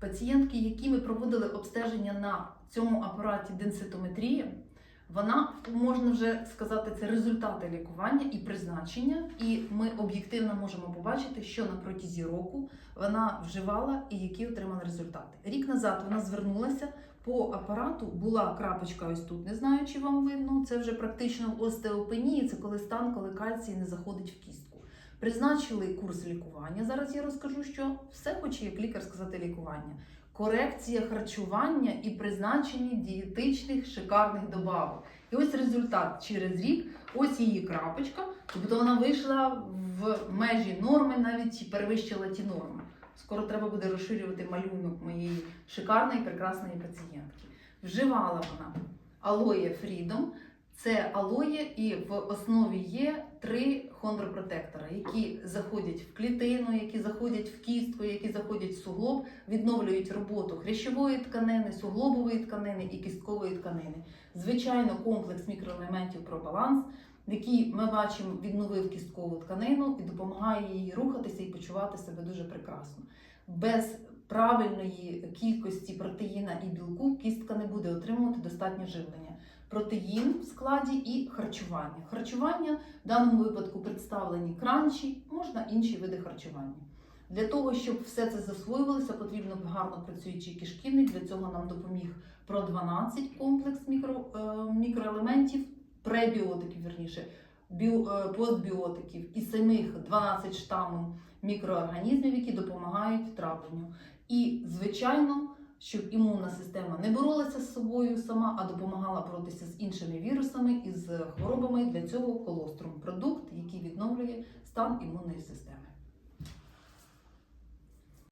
Пацієнтки, які ми проводили обстеження на цьому апараті денситометрії, вона можна вже сказати, це результати лікування і призначення, і ми об'єктивно можемо побачити, що на протязі року вона вживала і які отримала результати. Рік назад вона звернулася по апарату, була крапочка ось тут. Не знаю, чи вам видно. Це вже практично остеопенії. Це коли стан, коли кальцій не заходить в кістку. Призначили курс лікування. Зараз я розкажу, що все хоче як лікар сказати лікування. Корекція харчування і призначення дієтичних шикарних добавок. І ось результат через рік, ось її крапочка, тобто вона вийшла в межі норми, навіть перевищила ті норми. Скоро треба буде розширювати малюнок моєї шикарної прекрасної пацієнтки. Вживала вона алоє Freedom. Це алоє, і в основі є три хондропротектора, які заходять в клітину, які заходять в кістку, які заходять в суглоб, відновлюють роботу хрящової тканини, суглобової тканини і кісткової тканини. Звичайно, комплекс мікроелементів про баланс, який ми бачимо, відновив кісткову тканину і допомагає їй рухатися і почувати себе дуже прекрасно. Без правильної кількості протеїна і білку кістка не буде отримувати достатнє живлення. Протеїн в складі і харчування. Харчування в даному випадку представлені кранчі, можна інші види харчування. Для того, щоб все це засвоювалося, потрібно гарно працюючий кишківник. Для цього нам допоміг про 12 комплекс мікро, е, мікроелементів, пребіотиків, вірніше, біо, е, постбіотиків і самих 12 штамів мікроорганізмів, які допомагають травленню. І, звичайно, щоб імунна система не боролася з собою сама, а допомагала боротися з іншими вірусами і з хворобами. Для цього колострум продукт, який відновлює стан імунної системи.